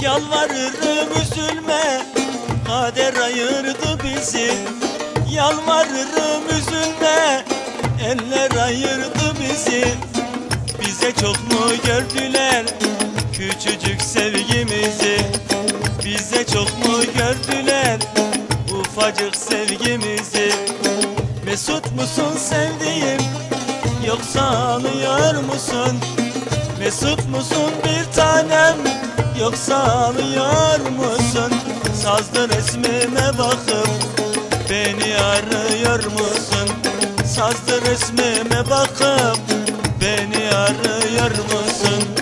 Yalvarırım üzülme Kader ayırdı bizi. Yalvarırım üzülme Eller ayırdı bizi. Bize çok mu gördüler Küçücük sevgimizi? Bize çok mu gördüler Ufacık sevgimizi? Mesut musun sevdiğim Yoksa ağlıyor musun? Mesut musun bir tanem Yoksa ağlıyor musun? Sazlı resmime bakıp Beni arıyor musun? Sazlı resmime bakıp Beni arıyor musun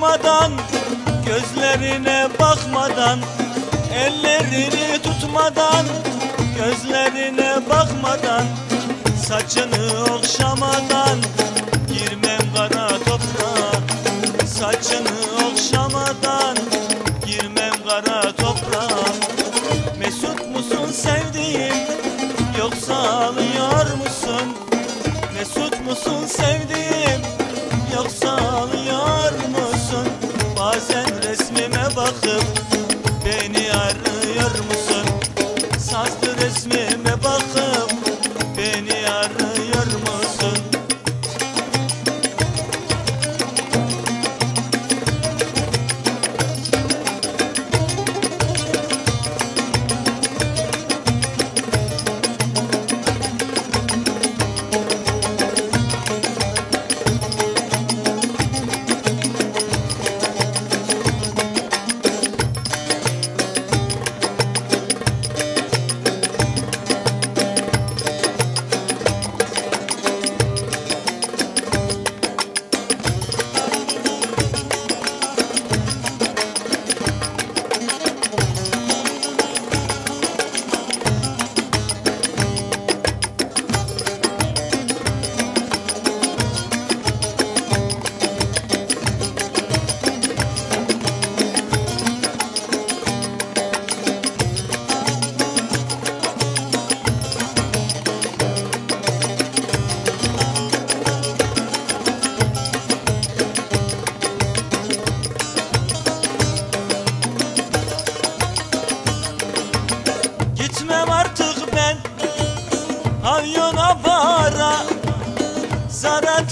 Tutmadan Gözlerine bakmadan Ellerini tutmadan Gözlerine bakmadan Saçını okşamadan Girmem kara toprağa Saçını okşamadan Girmem kara toprağa Mesut musun sevdiğim Yoksa ağlıyor musun? Mesut musun sevdiğim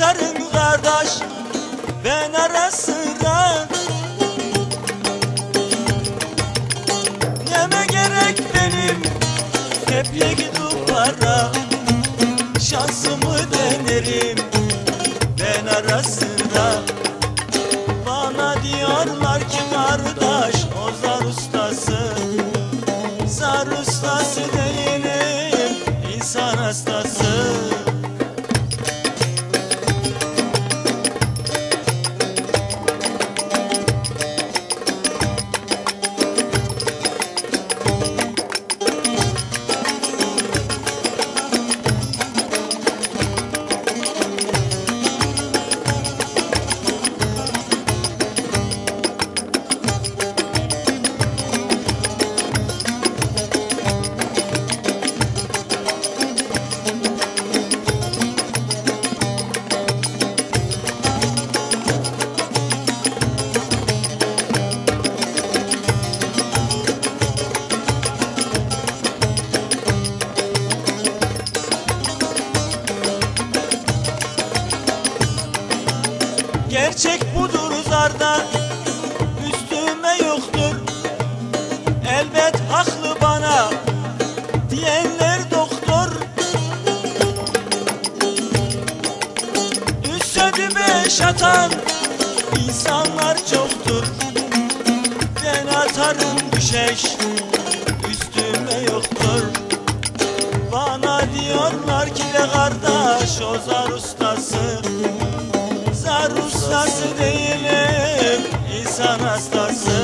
Atarım kardeş Ben ara sıra. Neme gerek benim Hep yedi duvara. Şansımı denerim Ben ara sıra. Bana diyorlar ki kardeş O zar zarda Üstüme yoktur. Elbet haklı bana Diyenler doktor. Üstüme beş atan İnsanlar çoktur. Ben atarım düşeş Üstüme yoktur. Bana diyorlar ki de kardeş o zar ustası. Zar ustası değilim Stars.